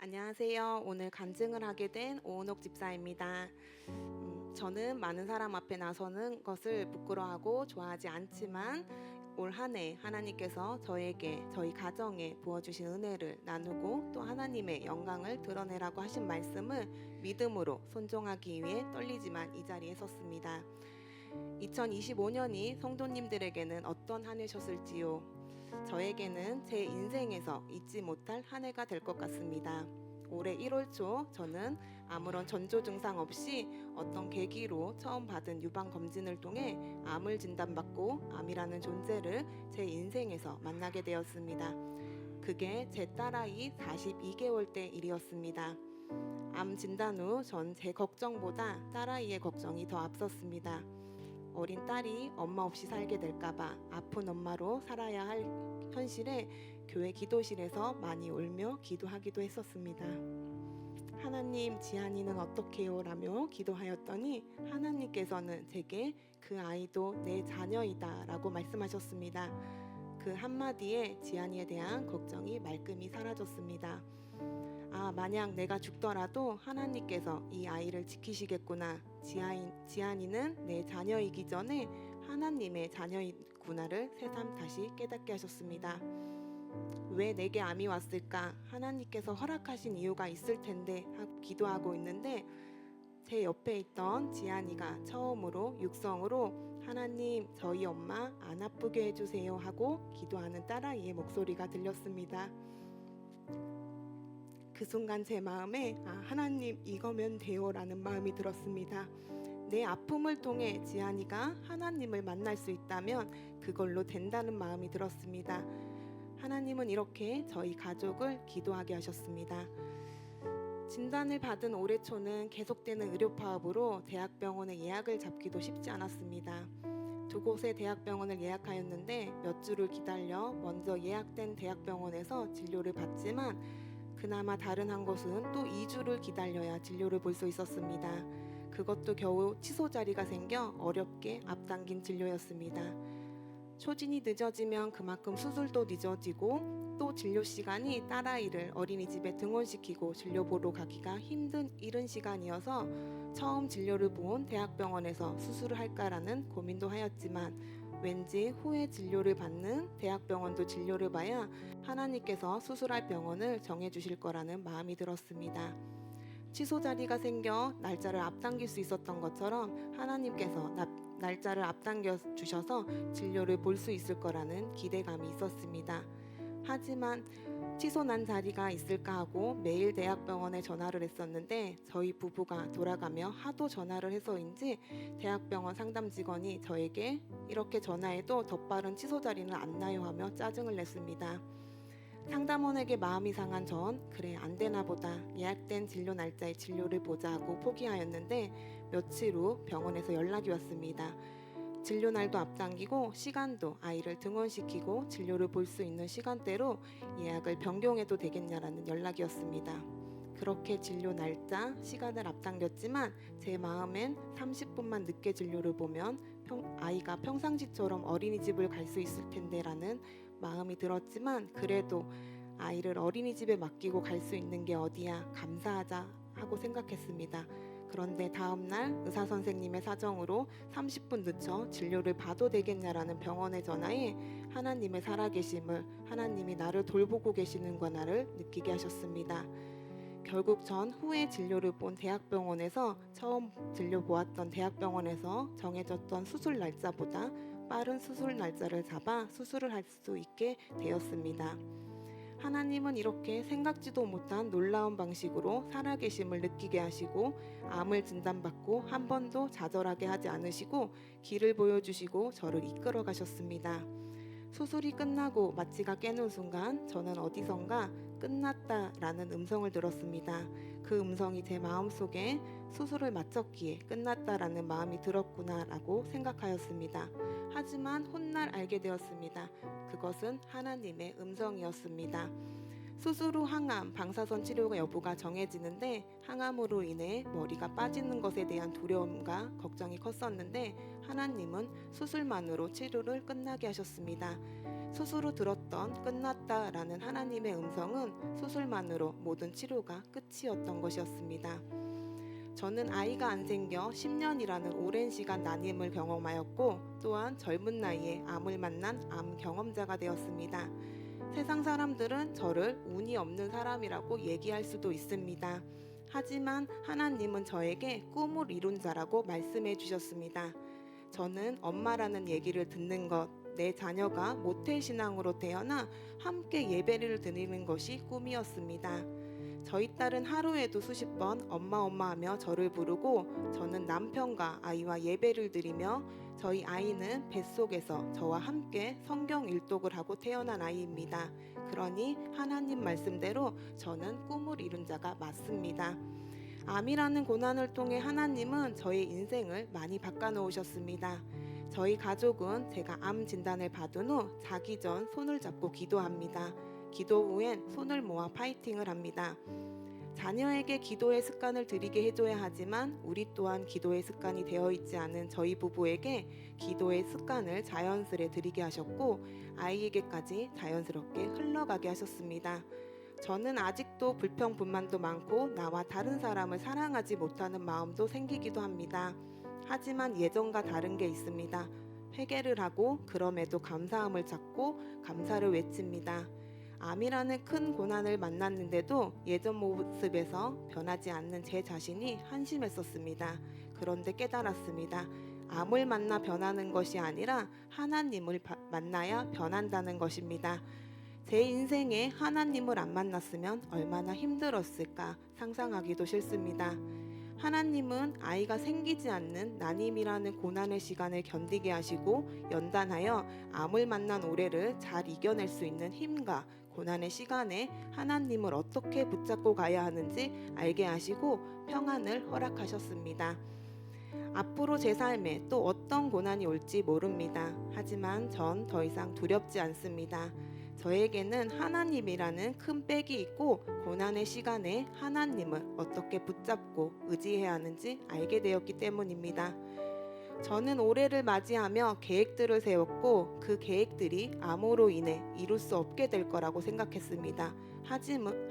안녕하세요. 오늘 간증을 하게 된 오은옥 집사입니다. 음, 저는 많은 사람 앞에 나서는 것을 부끄러워하고 좋아하지 않지만 올 한 해 하나님께서 저에게 저희 가정에 부어주신 은혜를 나누고 또 하나님의 영광을 드러내라고 하신 말씀을 믿음으로 순종하기 위해 떨리지만 이 자리에 섰습니다. 2025년이 성도님들에게는 어떤 한 해셨을지요? 저에게는 제 인생에서 잊지 못할 한 해가 될 것 같습니다. 올해 1월 초 저는 아무런 전조 증상 없이 어떤 계기로 처음 받은 유방 검진을 통해 암을 진단받고 암이라는 존재를 제 인생에서 만나게 되었습니다. 그게 제 딸아이 42개월 때 일이었습니다. 암 진단 후 전 제 걱정보다 딸아이의 걱정이 더 앞섰습니다. 어린 딸이 엄마 없이 살게 될까봐 아픈 엄마로 살아야 할 현실에 교회 기도실에서 많이 울며 기도하기도 했었습니다. 하나님, 지한이는 어떻게요? 라며 기도하였더니 하나님께서는 제게 그 아이도 내 자녀이다 라고 말씀하셨습니다. 그 한마디에 지한이에 대한 걱정이 말끔히 사라졌습니다. 아, 만약 내가 죽더라도 하나님께서 이 아이를 지키시겠구나. 지아인, 지안이는 내 자녀이기 전에 하나님의 자녀이구나를 새삼 다시 깨닫게 하셨습니다. 왜 내게 암이 왔을까? 하나님께서 허락하신 이유가 있을 텐데 하고 기도하고 있는데 제 옆에 있던 지안이가 처음으로 육성으로 하나님 저희 엄마 안 아프게 해주세요 하고 기도하는 딸아이의 목소리가 들렸습니다. 그 순간 제 마음에 아, 하나님 이거면 돼요라는 마음이 들었습니다. 내 아픔을 통해 지안이가 하나님을 만날 수 있다면 그걸로 된다는 마음이 들었습니다. 하나님은 이렇게 저희 가족을 기도하게 하셨습니다. 진단을 받은 올해 초는 계속되는 의료 파업으로 대학병원에 예약을 잡기도 쉽지 않았습니다. 두 곳의 대학병원을 예약하였는데 몇 주를 기다려 먼저 예약된 대학병원에서 진료를 받지만 그나마 다른 한 곳은 또 2주를 기다려야 진료를 볼 수 있었습니다. 그것도 겨우 취소 자리가 생겨 어렵게 앞당긴 진료였습니다. 초진이 늦어지면 그만큼 수술도 늦어지고 또 진료 시간이 딸아이를 어린이집에 등원시키고 진료 보러 가기가 힘든 이른 시간이어서 처음 진료를 본 대학병원에서 수술을 할까라는 고민도 하였지만 왠지 후에 진료를 받는 대학병원도 진료를 봐야 하나님께서 수술할 병원을 정해 주실 거라는 마음이 들었습니다. 취소 자리가 생겨 날짜를 앞당길 수 있었던 것처럼 하나님께서 나- 날짜를 앞당겨 주셔서 진료를 볼 수 있을 거라는 기대감이 있었습니다. 하지만 취소 난 자리가 있을까 하고 매일 대학병원에 전화를 했었는데 저희 부부가 돌아가며 하도 전화를 해서인지 대학병원 상담 직원이 저에게 이렇게 전화해도 더 빠른 취소 자리는 안 나요 하며 짜증을 냈습니다. 상담원에게 마음이 상한 전 그래 안 되나 보다 예약된 진료 날짜에 진료를 보자 하고 포기하였는데 며칠 후 병원에서 연락이 왔습니다. 진료 날도 앞당기고 시간도 아이를 등원시키고 진료를 볼 수 있는 시간대로 예약을 변경해도 되겠냐라는 연락이었습니다. 그렇게 진료 날짜, 시간을 앞당겼지만 제 마음엔 30분만 늦게 진료를 보면 평- 아이가 평상시처럼 어린이집을 갈 수 있을 텐데라는 마음이 들었지만 그래도 아이를 어린이집에 맡기고 갈 수 있는 게 어디야 감사하자 하고 생각했습니다. 그런데 다음 날 의사 선생님의 사정으로 30분 늦춰 진료를 봐도 되겠냐라는 병원의 전화에 하나님의 살아계심을 하나님이 나를 돌보고 계시는 거나를 느끼게 하셨습니다. 결국 전 후에 진료를 본 대학병원에서 처음 진료 보았던 대학병원에서 정해졌던 수술 날짜보다 빠른 수술 날짜를 잡아 수술을 할 수 있게 되었습니다. 하나님은 이렇게 생각지도 못한 놀라운 방식으로 살아계심을 느끼게 하시고 암을 진단받고 한 번도 좌절하게 하지 않으시고 길을 보여주시고 저를 이끌어 가셨습니다. 수술이 끝나고 마취가 깨는 순간 저는 어디선가 끝났다 라는 음성을 들었습니다. 그 음성이 제 마음속에 수술을 마쳤기에 끝났다 라는 마음이 들었구나 라고 생각하였습니다. 하지만 훗날 알게 되었습니다. 그것은 하나님의 음성이었습니다. 수술 후 항암, 방사선 치료가 여부가 정해지는데 항암으로 인해 머리가 빠지는 것에 대한 두려움과 걱정이 컸었는데 하나님은 수술만으로 치료를 끝나게 하셨습니다. 수술 후 들었던 끝났다라는 하나님의 음성은 수술만으로 모든 치료가 끝이었던 것이었습니다. 저는 아이가 안 생겨 10년이라는 오랜 시간 난임을 경험하였고 또한 젊은 나이에 암을 만난 암 경험자가 되었습니다. 세상 사람들은 저를 운이 없는 사람이라고 얘기할 수도 있습니다. 하지만 하나님은 저에게 꿈을 이룬 자라고 말씀해 주셨습니다. 저는 엄마라는 얘기를 듣는 것, 내 자녀가 모태신앙으로 태어나 함께 예배를 드리는 것이 꿈이었습니다. 저희 딸은 하루에도 수십 번 엄마 엄마 하며 저를 부르고 저는 남편과 아이와 예배를 드리며 저희 아이는 뱃속에서 저와 함께 성경 일독을 하고 태어난 아이입니다. 그러니 하나님 말씀대로 저는 꿈을 이룬 자가 맞습니다. 암이라는 고난을 통해 하나님은 저의 인생을 많이 바꿔놓으셨습니다. 저희 가족은 제가 암 진단을 받은 후 자기 전 손을 잡고 기도합니다. 기도 후엔 손을 모아 파이팅을 합니다. 자녀에게 기도의 습관을 들이게 해줘야 하지만 우리 또한 기도의 습관이 되어 있지 않은 저희 부부에게 기도의 습관을 자연스레 들이게 하셨고 아이에게까지 자연스럽게 흘러가게 하셨습니다. 저는 아직도 불평불만도 많고 나와 다른 사람을 사랑하지 못하는 마음도 생기기도 합니다. 하지만 예전과 다른 게 있습니다. 회개를 하고 그럼에도 감사함을 찾고 감사를 외칩니다. 암이라는 큰 고난을 만났는데도 예전 모습에서 변하지 않는 제 자신이 한심했었습니다. 그런데 깨달았습니다. 암을 만나 변하는 것이 아니라 하나님을 바- 만나야 변한다는 것입니다. 제 인생에 하나님을 안 만났으면 얼마나 힘들었을까 상상하기도 싫습니다. 하나님은 아이가 생기지 않는 난임이라는 고난의 시간을 견디게 하시고 연단하여 암을 만난 올해를 잘 이겨낼 수 있는 힘과 고난의 시간에 하나님을 어떻게 붙잡고 가야 하는지 알게 하시고 평안을 허락하셨습니다. 앞으로 제 삶에 또 어떤 고난이 올지 모릅니다. 하지만 전 더 이상 두렵지 않습니다. 저에게는 하나님이라는 큰 백이 있고 고난의 시간에 하나님을 어떻게 붙잡고 의지해야 하는지 알게 되었기 때문입니다. 저는 올해를 맞이하며 계획들을 세웠고 그 계획들이 암으로 인해 이룰 수 없게 될 거라고 생각했습니다.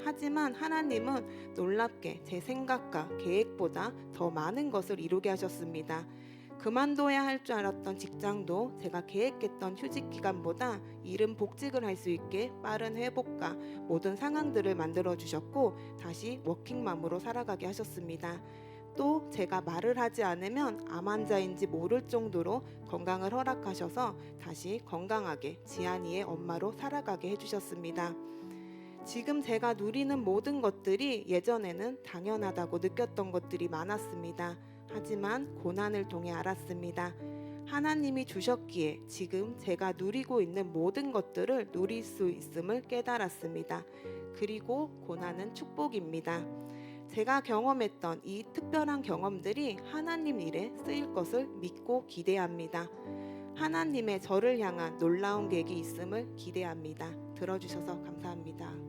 하지만 하나님은 놀랍게 제 생각과 계획보다 더 많은 것을 이루게 하셨습니다. 그만둬야 할 줄 알았던 직장도 제가 계획했던 휴직 기간보다 이른 복직을 할 수 있게 빠른 회복과 모든 상황들을 만들어 주셨고 다시 워킹맘으로 살아가게 하셨습니다. 또 제가 말을 하지 않으면 암 환자인지 모를 정도로 건강을 허락하셔서 다시 건강하게 지안이의 엄마로 살아가게 해주셨습니다. 지금 제가 누리는 모든 것들이 예전에는 당연하다고 느꼈던 것들이 많았습니다. 하지만 고난을 통해 알았습니다. 하나님이 주셨기에 지금 제가 누리고 있는 모든 것들을 누릴 수 있음을 깨달았습니다. 그리고 고난은 축복입니다. 제가 경험했던 이 특별한 경험들이 하나님 일에 쓰일 것을 믿고 기대합니다. 하나님의 저를 향한 놀라운 계획이 있음을 기대합니다. 들어주셔서 감사합니다.